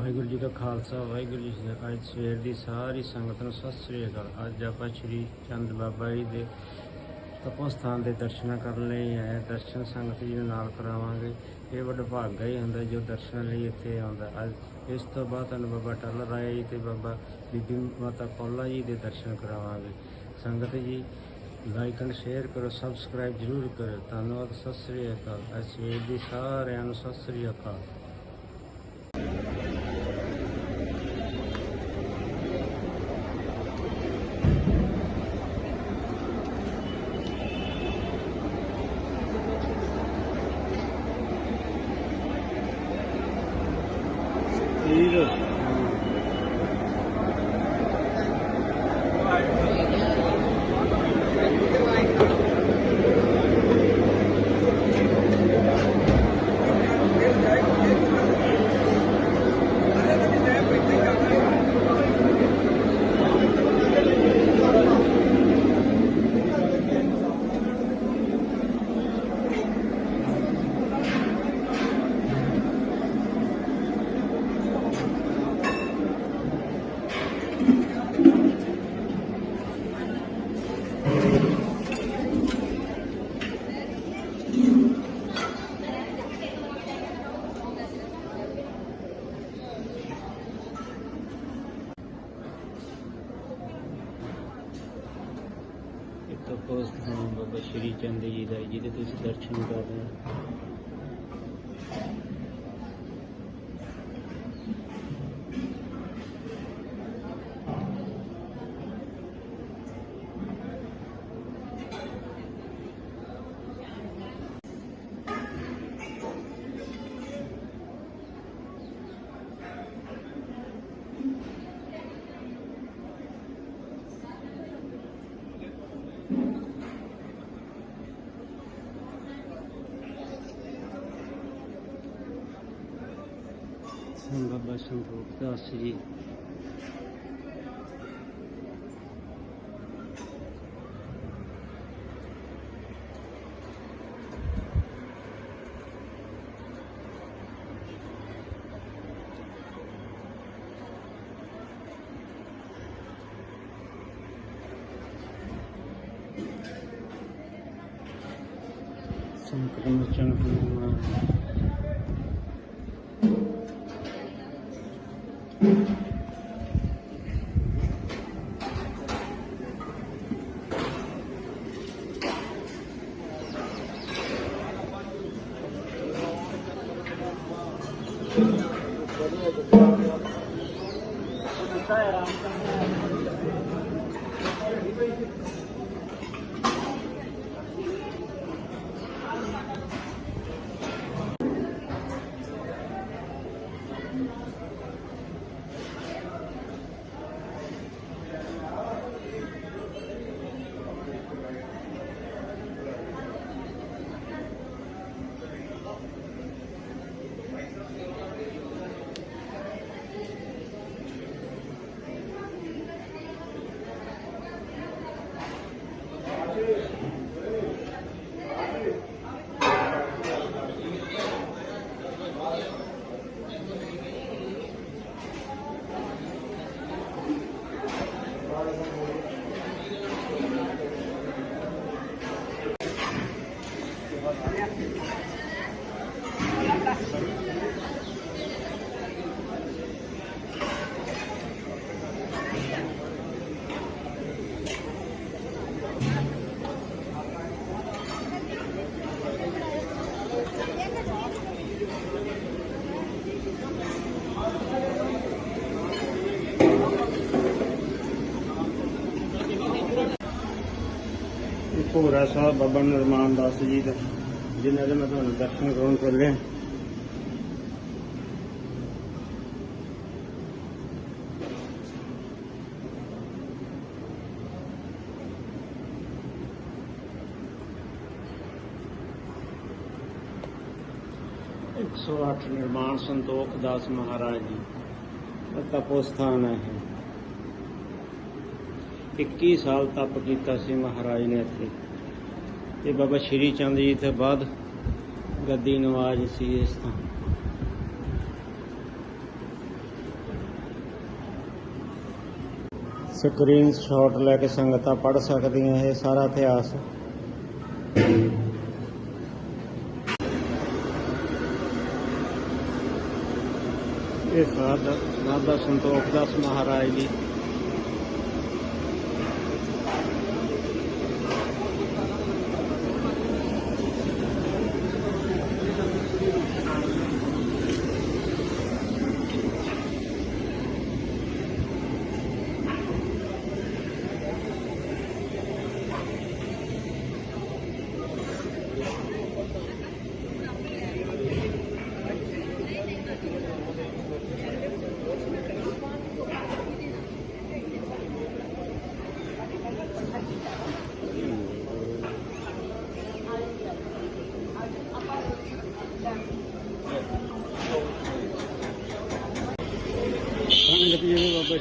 ਵਾਹਿਗੁਰੂ ਜੀ ਕਾ ਖਾਲਸਾ, ਵਾਹਿਗੁਰੂ ਜੀ ਕੀ ਅੱਜ ਸਵੇਰ ਦੀ ਸਾਰੀ ਸੰਗਤ ਨੂੰ ਸਤਿ ਸ੍ਰੀ ਅਕਾਲ। ਅੱਜ ਆਪਾਂ ਸ਼੍ਰੀ ਚੰਦ ਬਾਬਾ ਜੀ ਦੇ ਤਪੋਸਥਾਨ ਦੇ ਦਰਸ਼ਨ ਕਰਨ ਲਈ ਆਏ ਹਾਂ। ਦਰਸ਼ਨ ਸੰਗਤ ਜੀ ਦੇ ਨਾਲ ਕਰਾਵਾਂਗੇ। ਇਹ ਵੱਡਾ ਭਾਗਾ ਹੀ ਹੁੰਦਾ ਜੋ ਦਰਸ਼ਨ ਲਈ ਇੱਥੇ ਆਉਂਦਾ। ਅੱਜ ਇਸ ਤੋਂ ਬਾਅਦ ਤੁਹਾਨੂੰ ਬਾਬਾ ਟੱਲ ਰਾਏ ਜੀ ਤੇ ਬਾਬਾ ਬੀਬੀ ਮਾਤਾ ਕੌਲਾ ਜੀ ਦੇ ਦਰਸ਼ਨ ਕਰਾਵਾਂਗੇ। ਸੰਗਤ ਜੀ ਲਾਈਕ ਐਂਡ ਸ਼ੇਅਰ ਕਰੋ ਸਬਸਕ੍ਰਾਈਬ ਜਰੂਰ ਕਰੋ ਧੰਨਵਾਦ, ਸਤਿ ਸ੍ਰੀ ਅਕਾਲ। ਅੱਜ ਸਵੇਰ ਦੀ ਸਾਰਿਆਂ ਨੂੰ ਸਤਿ ਸ੍ਰੀ ਅਕਾਲ। ਸੰਤ ਬਾਬਾ ਸੰਤੋਖ ਦਾਸ ਜੀ। ਸੰਕਟ ਮੋਚਨ ਹਨੂਮਾਨ Yeah. ਭੋਰਾ ਸਾਹਿਬ ਬਾਬਾ ਨਿਰਮਾਨ ਦਾਸ ਜੀ ਦਾ, ਜਿਨ੍ਹਾਂ ਦੇ ਮੈਂ ਤੁਹਾਨੂੰ ਦਰਸ਼ਨ ਕਰਾਉਣ ਚੱਲਿਆ ਇੱਕ ਸੌ ਅੱਠ ਨਿਰਮਾਣ ਸੰਤੋਖ ਦਾਸ ਮਹਾਰਾਜ ਜੀ ਦਾ ਤਪੋਸਥਾਨ ਹੈ ਇਹ। 21 ਸਾਲ ਤਪ ਕੀਤਾ ਸੀ ਮਹਾਰਾਜ ਨੇ ਇੱਥੇ। ਤੇ ਬਾਬਾ ਸ਼੍ਰੀ ਚੰਦ ਜੀ ਤੋਂ ਬਾਅਦ ਗੱਦੀ ਨਵਾਜ਼ ਸੀ ਇਸ ਤੋਂ। ਸਕਰੀਨਸ਼ਾਟ ਲੈ ਕੇ ਸੰਗਤਾਂ ਪੜ ਸਕਦੀਆਂ, ਇਹ ਸਾਰਾ ਇਤਿਹਾਸ। ਇਹ ਸਾਧ ਨਾਦਾ ਸੰਤੋਖ ਦਾਸ ਮਹਾਰਾਜ ਜੀ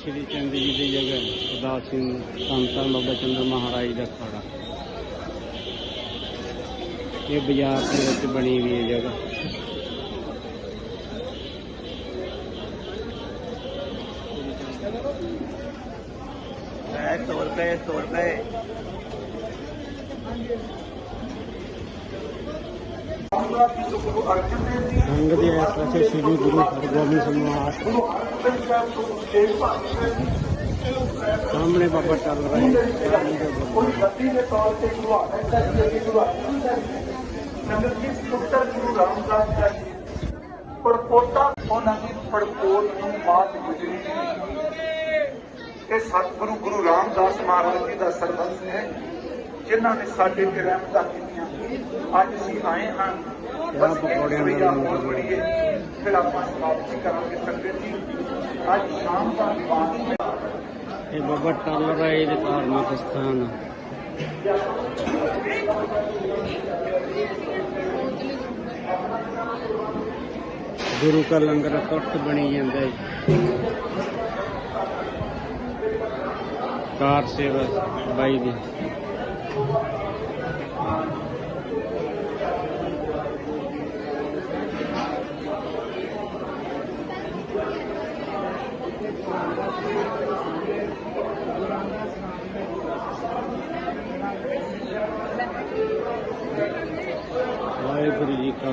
ਸ਼੍ਰੀ ਚੰਦ ਜੀ ਦੀ ਜਗ੍ਹਾ ਸਰਦਾਰ ਸਿੰਘ ਸੰਤਾਂ ਬਾਬਾ ਚੰਦਰ ਮਹਾਰਾਜ ਦਾ ਅਖਾੜਾ ਇਹ ਬਾਜ਼ਾਰ ਦੇ ਵਿੱਚ ਬਣੀ ਹੋਈ ਹੈ ਜਗ੍ਹਾ। ਹੈ 100 ਰੁਪਏ 100 ਰੁਪਏ। ਸੰਗਤ ਦੇ ਸ਼੍ਰੀ ਗੁਰੂ ਹਰਗੋਬਿੰਦ ਸਿੰਘ ਮਹਾਰਾਜ ਸਾਹਮਣੇ ਬਾਬਾ ਚੱਲ ਰਿਹਾ ਹੈ ਕੋਈ ਗੱਦੀ ਦੇ ਤੌਰ ਤੇ ਗੁਰੂ ਆਨੰਦ ਜੀ ਦੇ ਗੁਰੂ ਆਨੰਦ ਸਾਹਿਬ ਨੰਗਰ ਜੀ ਸੁਖਤਰ ਗੁਰੂ ਰਾਮਦਾਸ ਜੀ ਪਰਪੋਤਾ ਉਹਨਾਂ ਦੀ ਪਰਪੋਤ ਨੂੰ ਬਾਤ ਗੁਜਰੀ ਇਹ ਸਤਿਗੁਰੂ ਗੁਰੂ ਰਾਮਦਾਸ ਮਹਾਰਾਜ ਜੀ ਦਾ ਸਰਬੰਸ ਹੈ ਜਿਨ੍ਹਾਂ ਨੇ ਸਾਡੇ ਤੇ ਰਹਿਮਤਾਂ ਕੀਤੀਆਂ। ਅੱਜ ਅਸੀਂ ਆਏ ਹਾਂ ਬਸ ਇਹ ਬੜੀ ਬਹੁਤ ਬੜੀ ਹੈ। ਫਿਰ ਆਪਾਂ ਸਮਾਪਤੀ ਕਰਾਂਗੇ ਸੰਗਤ ਜੀ। ਇਹ ਬਾਬਾ ਟੱਲ ਰਹੇ ਦੇ ਧਾਰਮਿਕ ਸਥਾਨ ਗੁਰੂ ਕਾ ਲੰਗਰ ਟੁੱਟ ਬਣੀ ਜਾਂਦਾ ਹੈ ਕਾਰ ਸੇਵਾ ਬਾਈ ਦੀ ਵਾਹਿਗੁਰੂ ਜੀ ਕਾ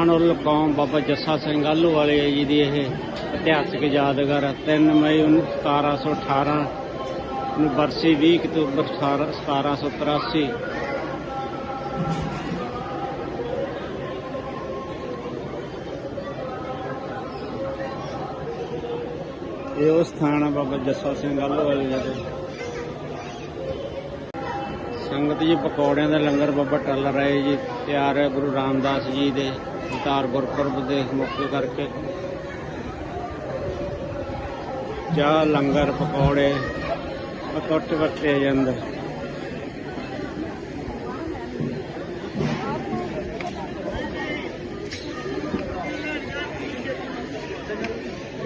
ਸੁਲਤਾਨ ਕੌਮ ਬਾਬਾ ਜੱਸਾ ਸਿੰਘ ਆਲੂ ਵਾਲੇ ਜੀ ਦੀ ਇਹ ਇਤਿਹਾਸਕ ਯਾਦਗਾਰ ਹੈ। 3 ਮਈ 1718 ਨੂੰ ਬਰਸੀ 20 ਅਕਤੂਬਰ 1783 ਇਹ ਉਹ ਸਥਾਨ ਹੈ ਬਾਬਾ ਜੱਸਾ ਸਿੰਘ ਆਲੂ ਵਾਲੇ ਜੀ। ਦਾ ਸੰਗਤ ਜੀ ਪਕੌੜਿਆਂ ਦਾ ਲੰਗਰ ਬਾਬਾ ਟੱਲ ਰਹੇ ਜੀ ਤਿਆਰ ਹੈ ਗੁਰੂ ਰਾਮਦਾਸ ਜੀ ਦੇ। ਅਵਤਾਰ ਗੁਰਪੁਰਬ ਦੇ ਮੌਕੇ ਕਰਕੇ। ਚਾਹ ਲੰਗਰ ਪਕੌੜੇ ਅਕੁੱਟ ਵਰਤੇ ਜਾਂਦੇ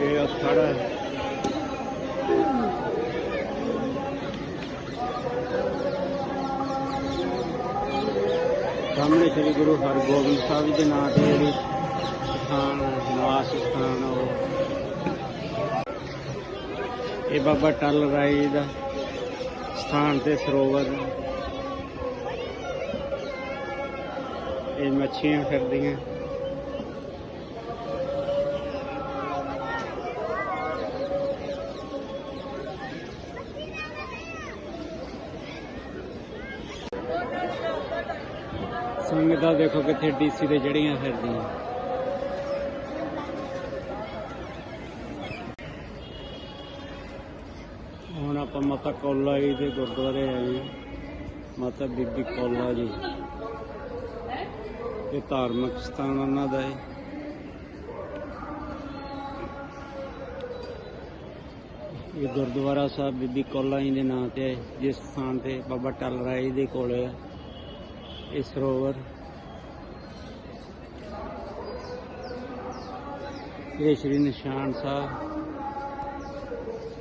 ਇਹ ਅਖਾੜਾ ਹੈ ਸਾਹਮਣੇ ਸ੍ਰੀ ਗੁਰੂ ਹਰਗੋਬਿੰਦ ਸਾਹਿਬ ਜੀ ਦੇ ਨਾਂ ਤੇ ਜਿਹੜੀ ਸਥਾਨ, ਨਿਵਾਸ ਸਥਾਨ ਉਹ। ਇਹ ਬਾਬਾ ਟਲ ਰਾਏ ਦਾ ਸਥਾਨ ਤੇ ਸਰੋਵਰ ਇਹ ਮੱਛੀਆਂ ਫਿਰਦੀਆਂ। ਸੰਗਤਾਂ ਦੇਖੋ ਕਿੱਥੇ ਡੀਸੀ ਤੇ ਜੜੀਆਂ ਫਿਰਦੀਆਂ। ਹੁਣ ਆਪਾਂ ਮਾਤਾ ਕੌਲਾ ਜੀ ਦੇ ਗੁਰਦੁਆਰੇ ਆਏ ਹਾਂ। ਮਾਤਾ ਬੀਬੀ ਕੌਲਾ ਜੀ। ਇਹ ਧਾਰਮਿਕ ਸਥਾਨ ਉਹਨਾਂ ਦਾ ਹੈ। ਇਹ ਗੁਰਦੁਆਰਾ ਸਾਹਿਬ ਬੀਬੀ ਕੌਲਾ ਜੀ ਦੇ ਨਾਂ ਤੇ ਹੈ, ਜਿਸ ਸਥਾਨ ਤੇ ਬਾਬਾ ਟਲ ਰਾਏ ਦੇ ਕੋਲ ਹੈ। ਇਹ ਸਰੋਵਰ ਇਹ ਸ਼੍ਰੀ ਨਿਸ਼ਾਨ ਸਾਹਿਬ।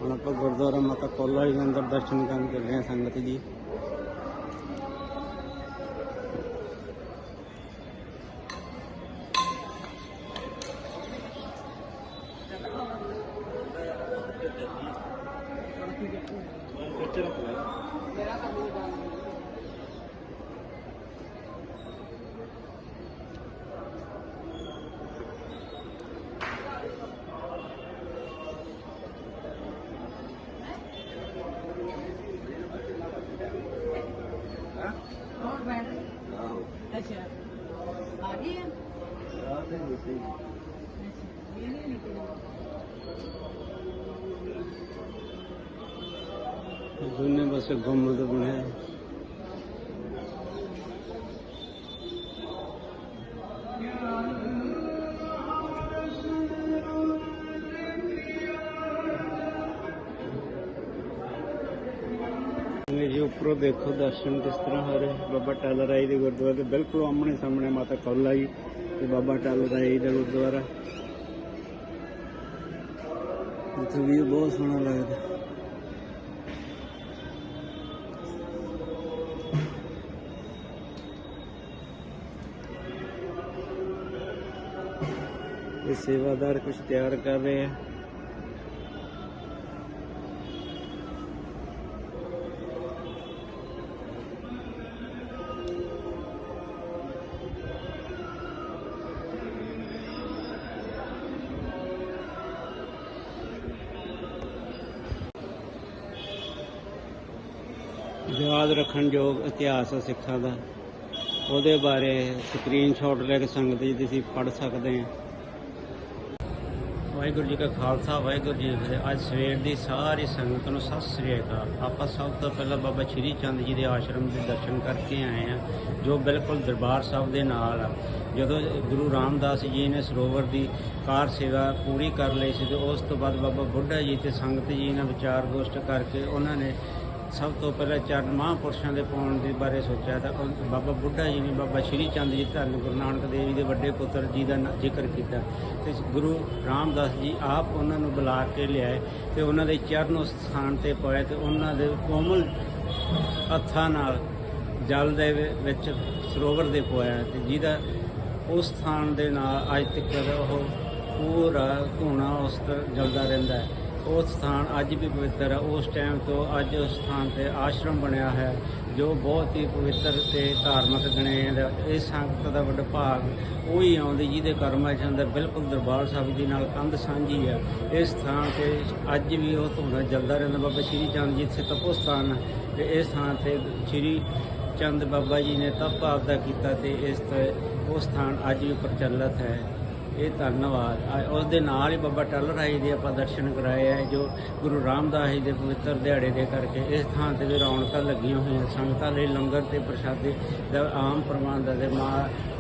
ਹੁਣ ਆਪਾਂ ਗੁਰਦੁਆਰਾ ਮਾਤਾ ਕੌਲਾ ਦੇ ਅੰਦਰ ਦਰਸ਼ਨ ਕਰਨ ਚੱਲੇ ਹਾਂ ਸੰਗਤ ਜੀ। ਹੋਰ ਦੋਨੇ ਪਾਸੇ ਗੁੰਮਦ ਬਣਿਆ ਜੀ ਉੱਪਰੋਂ ਦੇਖੋ ਦਰਸ਼ਨ ਕਿਸ ਤਰ੍ਹਾਂ ਹੋ ਰਹੇ ਬਾਬਾ ਟਾਲ ਰਾਈ ਦੇ ਗੁਰਦੁਆਰੇ ਦੇ ਬਿਲਕੁਲ ਆਮਣੇ ਸਾਹਮਣੇ ਮਾਤਾ ਕੌਲਾ ਜੀ ਤੇ ਬਾਬਾ ਟਾਲੋ ਰਾਈ ਦਾ ਗੁਰਦੁਆਰਾ। ਇੱਥੇ ਵੀ ਬਹੁਤ ਸੋਹਣਾ ਲੱਗਦਾ। ਇਹ ਸੇਵਾਦਾਰ ਕੁਝ ਤਿਆਰ ਕਰ ਰਹੇ ਆ। ਯਾਦ ਰੱਖਣ ਯੋਗ ਇਤਿਹਾਸ ਆ ਸਿੱਖਾਂ ਦਾ। ਉਹਦੇ ਬਾਰੇ ਸਕਰੀਨਸ਼ਾਟ ਲੈ ਕੇ ਸੰਗਤ ਜੀ ਤੁਸੀਂ ਪੜ੍ਹ ਸਕਦੇ ਆ। ਵਾਹਿਗੁਰੂ ਜੀ ਕਾ ਖਾਲਸਾ, ਵਾਹਿਗੁਰੂ ਜੀ ਕੀ ਅੱਜ ਸਵੇਰ ਦੀ ਸਾਰੀ ਸੰਗਤ ਨੂੰ ਸਤਿ ਸ੍ਰੀ ਅਕਾਲ। ਆਪਾਂ ਸਭ ਤੋਂ ਪਹਿਲਾਂ ਬਾਬਾ ਸ਼੍ਰੀ ਚੰਦ ਜੀ ਦੇ ਆਸ਼ਰਮ ਦੇ ਦਰਸ਼ਨ ਕਰਕੇ ਆਏ ਆ, ਜੋ ਬਿਲਕੁਲ ਦਰਬਾਰ ਸਾਹਿਬ ਦੇ ਨਾਲ ਆ। ਜਦੋਂ ਗੁਰੂ ਰਾਮਦਾਸ ਜੀ ਨੇ ਸਰੋਵਰ ਦੀ ਕਾਰ ਸੇਵਾ ਪੂਰੀ ਕਰ ਲਈ ਸੀ ਤੇ ਉਸ ਤੋਂ ਬਾਅਦ ਬਾਬਾ ਬੁੱਢਾ ਜੀ ਤੇ ਸੰਗਤ ਜੀ ਨਾਲ ਵਿਚਾਰ ਗੋਸ਼ਟ ਕਰਕੇ ਉਹਨਾਂ ਨੇ ਸਭ ਤੋਂ ਪਹਿਲਾਂ ਚਰਨ ਮਹਾਂਪੁਰਸ਼ਾਂ ਦੇ ਪਾਉਣ ਦੇ ਬਾਰੇ ਸੋਚਿਆ ਤਾਂ ਉਹ ਬਾਬਾ ਬੁੱਢਾ ਜੀ ਨੇ ਬਾਬਾ ਸ਼੍ਰੀ ਚੰਦ ਜੀ ਧੰਨ, ਗੁਰੂ ਨਾਨਕ ਦੇਵ ਜੀ ਦੇ ਵੱਡੇ ਪੁੱਤਰ ਜੀ ਦਾ ਜ਼ਿਕਰ ਕੀਤਾ ਤੇ ਗੁਰੂ ਰਾਮਦਾਸ ਜੀ ਆਪ ਉਹਨਾਂ ਨੂੰ ਬੁਲਾ ਕੇ ਲਿਆਏ ਤੇ ਉਹਨਾਂ ਦੇ ਚਰਨ ਉਸ ਸਥਾਨ ਤੇ ਪਾਏ ਤੇ ਉਹਨਾਂ ਦੇ ਕੋਮਲ ਹੱਥਾਂ ਨਾਲ ਜਲ ਦੇ ਵਿੱਚ ਸਰੋਵਰ ਦੇ ਪੋਇਆ ਤੇ ਜਿਹਦਾ ਉਸ ਸਥਾਨ ਦੇ ਨਾਲ ਅੱਜ ਤੱਕ ਉਹ ਪੂਰਾ ਧੂਣਾ ਉਸ ਜਲਦਾ ਰਹਿੰਦਾ ਹੈ। ਉਹ ਸਥਾਨ ਅੱਜ ਵੀ ਪਵਿੱਤਰ ਹੈ। ਉਸ ਟਾਈਮ ਤੋਂ ਅੱਜ ਉਸ ਸਥਾਨ ਤੇ ਆਸ਼ਰਮ ਬਣਿਆ ਹੈ, ਜੋ ਬਹੁਤ ਹੀ ਪਵਿੱਤਰ ਤੇ ਧਾਰਮਿਕ ਗਣੇ ਜਾਂਦਾ ਇਹ ਸੰਗਤ ਦਾ ਵੱਡਾ ਭਾਗ ਉਹੀ ਆਉਂਦੀ ਜਿਹਦੇ ਕਰਮਾਂ 'ਚ ਅੰਦਰ ਬਿਲਕੁਲ ਦਰਬਾਰ ਸਾਹਿਬ ਜੀ ਨਾਲ ਕੰਧ ਸਾਂਝੀ ਹੈ। ਇਸ ਸਥਾਨ ਤੇ ਅੱਜ ਵੀ ਉਹ ਧੂਣਾ ਜਲਦਾ ਰਹਿੰਦਾ। ਬਾਬਾ ਸ਼੍ਰੀ ਚੰਦ ਜੀ ਇੱਥੇ ਤਪੋ ਸਥਾਨ ਹੈ ਤੇ ਇਸ ਸਥਾਨ ਤੇ ਸ਼੍ਰੀ ਚੰਦ ਬਾਬਾ ਜੀ ਨੇ ਤਪ ਆਪਦਾ ਕੀਤਾ ਤੇ ਇਸ ਤੇ ਉਹ ਸਥਾਨ ਅੱਜ ਵੀ ਪ੍ਰਚਲਿਤ ਹੈ। ਇਹ ਧੰਨਵਾਦ। ਉਸ ਦੇ ਨਾਲ ਹੀ ਬਾਬਾ ਟੱਲ ਰਾਈ ਦੇ ਆਪਾਂ ਦਰਸ਼ਨ ਕਰਾਏ ਆ ਜੋ ਗੁਰੂ ਰਾਮਦਾਸ ਜੀ ਦੇ ਪਵਿੱਤਰ ਦਿਹਾੜੇ ਦੇ ਕਰਕੇ ਇਸ ਥਾਂ ਤੇ ਵੀ ਰੌਣਕਾਂ ਲੱਗੀਆਂ ਹੋਈਆਂ ਸੰਗਤਾਂ ਲਈ ਲੰਗਰ ਤੇ ਪ੍ਰਸ਼ਾਦੇ ਦਾ ਆਮ ਪ੍ਰਬੰਧ ਹੈ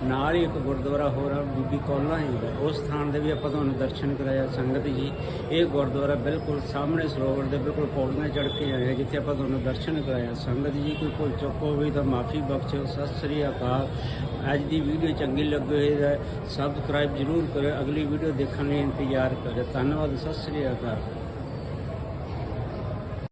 ਨਾਲ ਹੀ ਇੱਕ ਗੁਰਦੁਆਰਾ ਹੋਰ ਆ ਬੀਬੀ ਕੌਲਾ ਜੀ ਦਾ। ਉਸ ਥਾਂ ਦੇ ਵੀ ਆਪਾਂ ਤੁਹਾਨੂੰ ਦਰਸ਼ਨ ਕਰਾਇਆ ਸੰਗਤ ਜੀ। ਇਹ ਗੁਰਦੁਆਰਾ ਬਿਲਕੁਲ ਸਾਹਮਣੇ ਸਰੋਵਰ ਦੇ ਬਿਲਕੁਲ ਪੌੜੀਆਂ ਚੜ੍ਹ ਕੇ ਆਏ ਆ, ਜਿੱਥੇ ਆਪਾਂ ਤੁਹਾਨੂੰ ਦਰਸ਼ਨ ਕਰਾਇਆ। ਸੰਗਤ ਜੀ ਕੋਈ ਭੁੱਲ ਚੁੱਕ ਹੋਵੇ ਤਾਂ ਮਾਫੀ ਬਖਸ਼ੋ ਸਤਿ ਸ੍ਰੀ ਅਕਾਲ। ਅੱਜ ਦੀ ਵੀਡੀਓ ਚੰਗੀ ਲੱਗੇ ਤਾਂ ਸਬਸਕ੍ਰਾਈਬ ਜ਼ਰੂਰ ਕਰੋ ਅਗਲੀ ਵੀਡੀਓ ਦੇਖਣ ਲਈ ਇੰਤਜ਼ਾਰ ਕਰੋ ਧੰਨਵਾਦ ਸਤਿ ਸ੍ਰੀ ਅਕਾਲ।